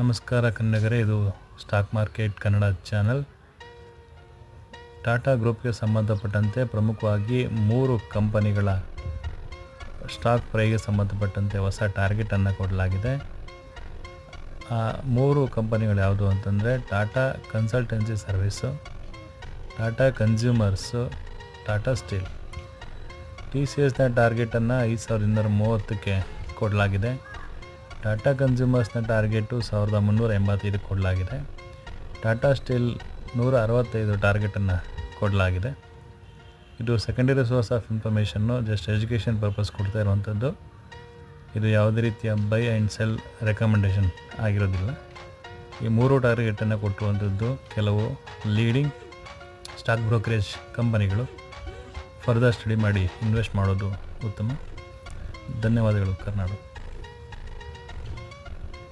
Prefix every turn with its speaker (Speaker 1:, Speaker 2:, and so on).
Speaker 1: ನಮಸ್ಕಾರ ಕನ್ನಡಿಗರೇ, ಇದು stock market Kannada channel. Tata ಗ್ರೂಪ್ಗೆ ಸಂಬಂಧಪಟ್ಟಂತೆ ಪ್ರಮುಖವಾಗಿ ಮೂರು ಕಂಪನಿಗಳ ಸ್ಟಾಕ್ ಪ್ರೈಗೆ ಸಂಬಂಧಪಟ್ಟಂತೆ ಹೊಸ ಟಾರ್ಗೆಟನ್ನು ಕೊಡಲಾಗಿದೆ. ಆ ಮೂರು ಕಂಪನಿಗಳು ಯಾವುದು ಅಂತಂದರೆ Tata consultancy service, Tata consumers, Tata steel. T C ಎಸ್ನ ಟಾರ್ಗೆಟನ್ನು ಐದು ಸಾವಿರದ ಇನ್ನೂರ ಮೂವತ್ತಕ್ಕೆ ಕೊಡಲಾಗಿದೆ. ಟಾಟಾ ಕನ್ಸ್ಯೂಮರ್ಸ್ನ ಟಾರ್ಗೆಟು ಸಾವಿರದ ಮುನ್ನೂರ ಎಂಬತ್ತೈದು ಕೊಡಲಾಗಿದೆ. ಟಾಟಾ ಸ್ಟೀಲ್ ನೂರ ಅರವತ್ತೈದು ಟಾರ್ಗೆಟನ್ನು ಕೊಡಲಾಗಿದೆ. ಇದು ಸೆಕೆಂಡರಿ ಸೋರ್ಸ್ ಆಫ್ ಇನ್ಫಾರ್ಮೇಷನ್ನು ಜಸ್ಟ್ ಎಜುಕೇಷನ್ ಪರ್ಪಸ್ ಕೊಡ್ತಾ ಇರುವಂಥದ್ದು. ಇದು ಯಾವುದೇ ರೀತಿಯ ಬೈ ಆ್ಯಂಡ್ ಸೆಲ್ ರೆಕಮೆಂಡೇಷನ್ ಆಗಿರೋದಿಲ್ಲ. ಈ ಮೂರು ಟಾರ್ಗೆಟನ್ನು ಕೊಟ್ಟಿರುವಂಥದ್ದು ಕೆಲವು ಲೀಡಿಂಗ್ ಸ್ಟಾಕ್ ಬ್ರೋಕರೇಜ್ ಕಂಪನಿಗಳು. ಫರ್ದರ್ ಸ್ಟಡಿ ಮಾಡಿ ಇನ್ವೆಸ್ಟ್ ಮಾಡೋದು ಉತ್ತಮ. ಧನ್ಯವಾದಗಳು ಕರ್ನಾಟಕ